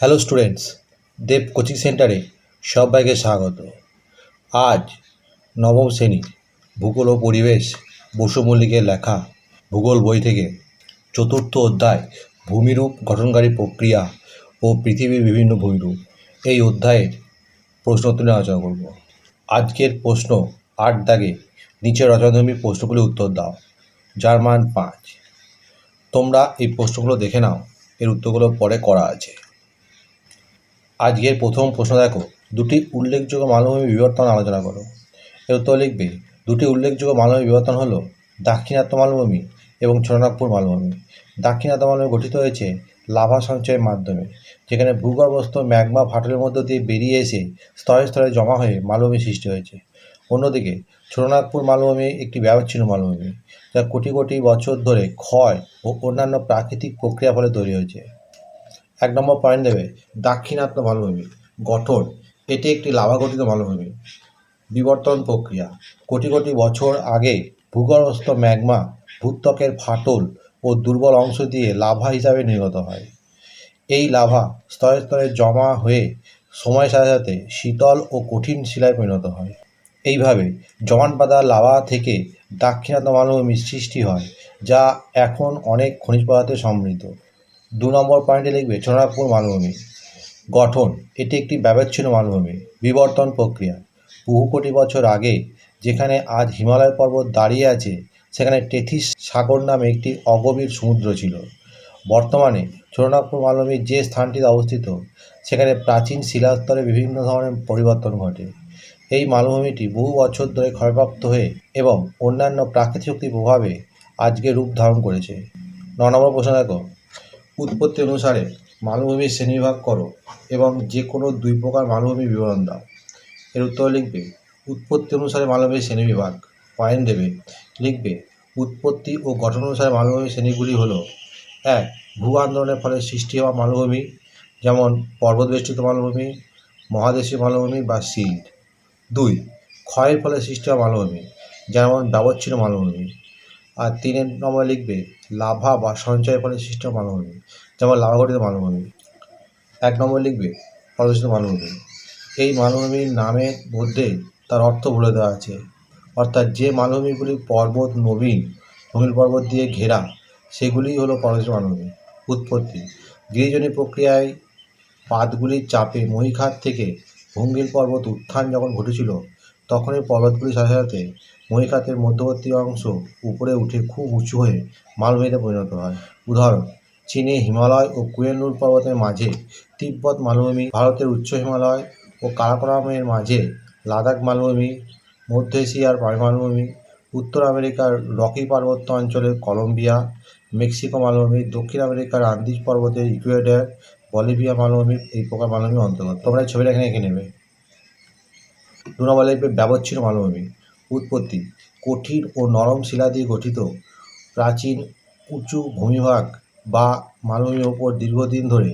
Hello students দেব coaching সেন্টারে সবাইকে স্বাগত। আজ নবম শ্রেণি ভূগোল ও পরিবেশ বসু মল্লিকের লেখা ভূগোল বই থেকে চতুর্থ অধ্যায় ভূমিরূপ, গঠনকারী প্রক্রিয়া ও পৃথিবীর বিভিন্ন ভূমিরূপ এই অধ্যায়ের প্রশ্ন তুলে আলোচনা করব। আজকের প্রশ্ন আট দাগে নিচের রচনাধর্মী প্রশ্নগুলির উত্তর দাও। যার মান পাঁচ। তোমরা এই প্রশ্নগুলো দেখে নাও, এর উত্তরগুলো পরে করা আছে। আজকের প্রথম প্রশ্ন দেখো। দুটি উল্লেখযোগ্য মালভূমি বিবর্তন আলোচনা করো। এর উত্তর লিখবে, দুটি উল্লেখযোগ্য মালভূমি বিবর্তন হলো দাক্ষিণাত্য মালভূমি এবং ছোটনাগপুর মালভূমি। দাক্ষিণাত্য মালভূমি গঠিত হয়েছে লাভা সঞ্চয়ের মাধ্যমে, যেখানে ভূগর্ভস্থ ম্যাগমা ফাটলের মধ্য দিয়ে বেরিয়ে এসে স্তরে স্তরে জমা হয়ে মালভূমি সৃষ্টি হয়েছে। অন্যদিকে, ছোটনাগপুর মালভূমি একটি ব্যবচ্ছিন্ন মালভূমি, যা কোটি কোটি বছর ধরে ক্ষয় ও অন্যান্য প্রাকৃতিক প্রক্রিয়া ফলে তৈরি হয়েছে। এক নম্বর পয়েন্ট দেবে, দাক্ষিণাত্য মালভূমি গঠন, এটি একটি লাভাগঠিত মালভূমি বিবর্তন প্রক্রিয়া, কোটি কোটি বছর আগে ভূগর্ভস্থ ম্যাগমা ভূত্বকের ফাটল ও দুর্বল অংশ দিয়ে লাভা হিসাবে নির্গত হয়। এই লাভা স্তরে স্তরে জমা হয়ে সময়ের সাথে সাথে শীতল ও কঠিন শিলায় পরিণত হয়। এইভাবে জমাট বাঁধা লাভা থেকে দাক্ষিণাত্য মালভূমির সৃষ্টি হয়, যা এখন অনেক খনিজ পদার্থে সমৃদ্ধ। দু নম্বর পয়েন্টে লিখবে ছোটনাগপুর মালভূমি। গঠন, এটি একটি ব্যবচ্ছিন্ন মালভূমি, বিবর্তন প্রক্রিয়া। বহু কোটি বছর আগে যেখানে আজ হিমালয় পর্বত দাঁড়িয়ে আছে, সেখানে টেথিস সাগর নামে একটি অগভীর সমুদ্র ছিল। বর্তমানে ছোটনাগপুর মালভূমির যে স্থানটিতে অবস্থিত, সেখানে প্রাচীন শিলাস্তরে বিভিন্ন ধরনের পরিবর্তন ঘটে। এই মালভূমিটি বহু বছর ধরে ক্ষয়প্রাপ্ত হয়ে এবং অন্যান্য প্রাকৃতিক শক্তির প্রভাবে আজকে রূপ ধারণ করেছে। ন নম্বর প্রশ্ন দেখো উৎপত্তি অনুসারে মালভূমির শ্রেণীবিভাগ করো এবং যে কোনো দুই প্রকার মালভূমি বিবরণ দাও। এর উত্তর লিখবে, উৎপত্তি অনুসারে মালভূমির শ্রেণীবিভাগ। পয়েন্ট দেবে, লিখবে, উৎপত্তি ও গঠন অনুসারে মালভূমি শ্রেণীগুলি হলো, এক, ভূ আন্দোলনের ফলে সৃষ্টি হওয়া মালভূমি, যেমন পর্বতবেষ্টিত মালভূমি, মহাদেশীয় মালভূমি বা সিল্ড দুই, ক্ষয়ের ফলে সৃষ্টি হওয়া মালভূমি, যেমন ব্যবচ্ছিন্ন মালভূমি। আর তিনের নম্বর লিখবে লাভা বা সঞ্চয়ের ফলে সৃষ্ট মালভূমি যেমন লাভাগঠিত মালভূমি এক নম্বর লিখবে পরিবেশিত মালভূমি এই মালভূমির নামের মধ্যে তার অর্থ বলে দেওয়া আছে। অর্থাৎ যে মালভূমিগুলি পর্বত, নবীন নবীন পর্বত দিয়ে ঘেরা, সেগুলি হলো পরবেশিত মালভূমি উৎপত্তি গিরিজনী প্রক্রিয়ায় পাতগুলির চাপে মহিখাত থেকে ভঙ্গিল পর্বত উত্থান যখন ঘটেছিল তখন এই পর্বতগুলির সাথে সাথে মহীখাতের মধ্যবর্তী অংশ উপরে উঠে খুব উঁচু হয়ে মালভূমিতে পরিণত হয়। উদাহরণ, চীনে হিমালয় ও কুয়েনুর পর্বতের মাঝে তিব্বত মালভূমি, ভারতের উচ্চ হিমালয় ও কারাকোরামের মাঝে লাদাখ মালভূমি, মধ্য এশিয়ার মালভূমি, উত্তর আমেরিকার রকি পার্বত্য অঞ্চলের কলম্বিয়া, মেক্সিকো মালভূমি, দক্ষিণ আমেরিকার আন্দিজ পর্বতের ইকুয়েডর, বলিভিয়া মালভূমি, এই প্রকার মালভূমি অন্তর্গত। তোমরা ছবিটা এখানে এঁকে নেবে। দু ব্যবচ্ছিন্ন মালভূমি উৎপত্তি, কঠিন ও নরম শিলা দিয়ে গঠিত প্রাচীন উঁচু ভূমিভাগ বা মালভূমির ওপর দীর্ঘদিন ধরে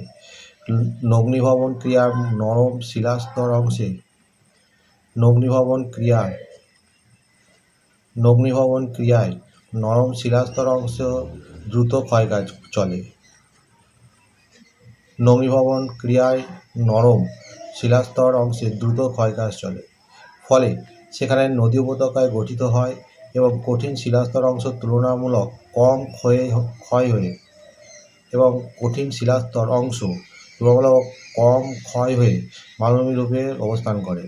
নগ্নিভবন ক্রিয়ার নরম শিলাস্তর অংশে নগ্নিভবন ক্রিয়ায় নগ্নিভবন ক্রিয়ায় নরম শিলাস্তর অংশ দ্রুত ক্ষয়কাজ চলে। নগ্নিভবন ক্রিয়ায় নরম শিলাস্তর অংশে দ্রুত ক্ষয়কাজ চলে। ফলে সেখানে নদী উপত্যকায় গঠিত হয় এবং কঠিন শিলাস্তর অংশ তুলনামূলক কম ক্ষয়ে, ক্ষয় হয়ে এবং কঠিন শিলাস্তর অংশ তুলনামূলক কম ক্ষয় হয়ে মালভূমি রূপে অবস্থান করে।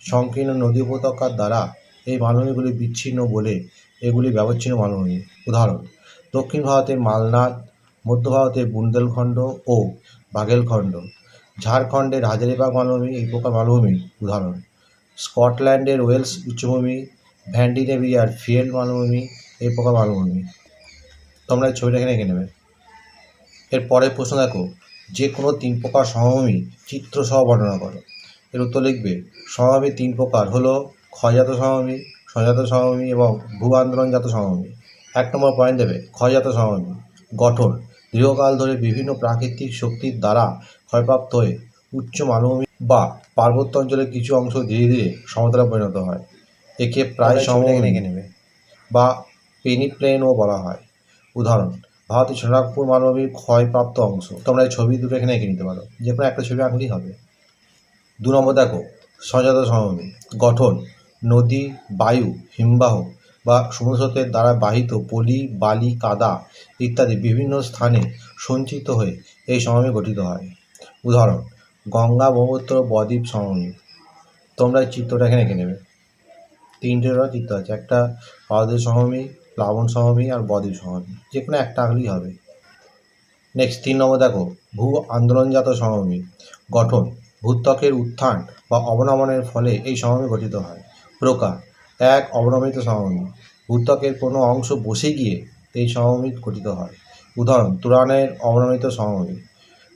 সংকীর্ণ নদী উপত্যকার দ্বারা এই মালভূমিগুলি বিচ্ছিন্ন বলে এগুলি ব্যবচ্ছিন্ন মালভূমি। উদাহরণ, দক্ষিণ ভারতের মালনাদ, মধ্য ভারতের বুন্দেলখণ্ড ও বাঘেলখণ্ড। ঝাড়খণ্ডের হাজারিবাগ মালভূমি এই প্রকার মালভূমির উদাহরণ স্কটল্যান্ডের ওয়েলস উচ্চভূমি ভ্যান্ডিনেভিয়ার ফিয়েল্ড মালভূমি, এই প্রকার মালভূমি। তোমরা এই ছবিটা এখানে এঁকে নেবে। এর পরের প্রশ্ন দেখো, যে কোনো তিন প্রকার সমভূমি চিত্রসহ বর্ণনা করো। এর উত্তর লিখবে, সমভূমি তিন প্রকার হলো ক্ষয়জাত সমভূমি, সঞ্জাত সমভূমি এবং ভূ আন্দোলনজাত সমভূমি। এক নম্বর পয়েন্ট দেবে, ক্ষয়জাত সমভূমি, গঠন। দীর্ঘকাল ধরে বিভিন্ন প্রাকৃতিক শক্তির দ্বারা ক্ষয়প্রাপ্ত হয়ে উচ্চ মালভূমি বা পার্বত্য অঞ্চলের কিছু অংশ ধীরে ধীরে সমতলে পরিণত হয়। একে প্রায় সমভূমি নেবে। বা পেনিপ্লেনও বলা হয়। উদাহরণ ভারতের সোনারপুর মালভূমির ক্ষয়প্রাপ্ত অংশ। তোমরা এই ছবি দুটো এখানে এঁকে নিতে পারো। যে কোনো একটা ছবি আঁকলেই হবে। দু নম্বর দেখো সঞ্জাত সমভূমি। গঠন নদী বায়ু হিমবাহ বা সমুদ্র স্রোতের দ্বারা বাহিত পলি বালি কাদা ইত্যাদি বিভিন্ন স্থানে সঞ্চিত হয়ে এই সমভূমি গঠিত হয়। উদাহরণ গঙ্গা, ব্রহ্মপুত্র, বদ্বীপ, সমভূমি। তোমরা এই চিত্রটা এখানে এঁকে নেবে। তিনটে চিত্র আছে। একটা ভারতের সমভূমি, প্লাবন সমভূমি আর বদ্বীপ সমভূমি। যে কোনো একটা আঁকলেই হবে। নেক্সট তিন নম্বর দেখো, ভূ আন্দোলনজাত সমভূমি। গঠন, ভূত্বকের উত্থান বা অবনমনের ফলে এই সমভূমি গঠিত হয়। প্রকার, এক অবনমিত সমভূমি। ভূত্বকের কোনো অংশ বসে গিয়ে এই সমভূমি গঠিত হয়। উদাহরণ, তুরানের অবনমিত সমভূমি।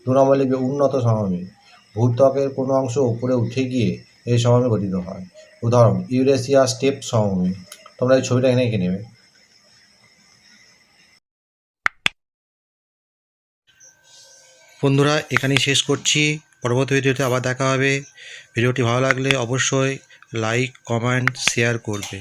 দু নম্বর লিখবে উন্নত সমভূমি। ভূত্বকের কোনো অংশ উপরে উঠে গিয়ে এই সমভূমি গঠিত হয়। উদাহরণ, ইউরেশিয়া স্টেপ সমভূমি তোমরা এই ছবিটা এখানে এঁকে নেবে। বন্ধুরা, এখানেই শেষ করছি। পরবর্তী ভিডিওতে আবার দেখা হবে। ভিডিওটি ভালো লাগলে অবশ্যই লাইক, কমেন্ট, শেয়ার করবে।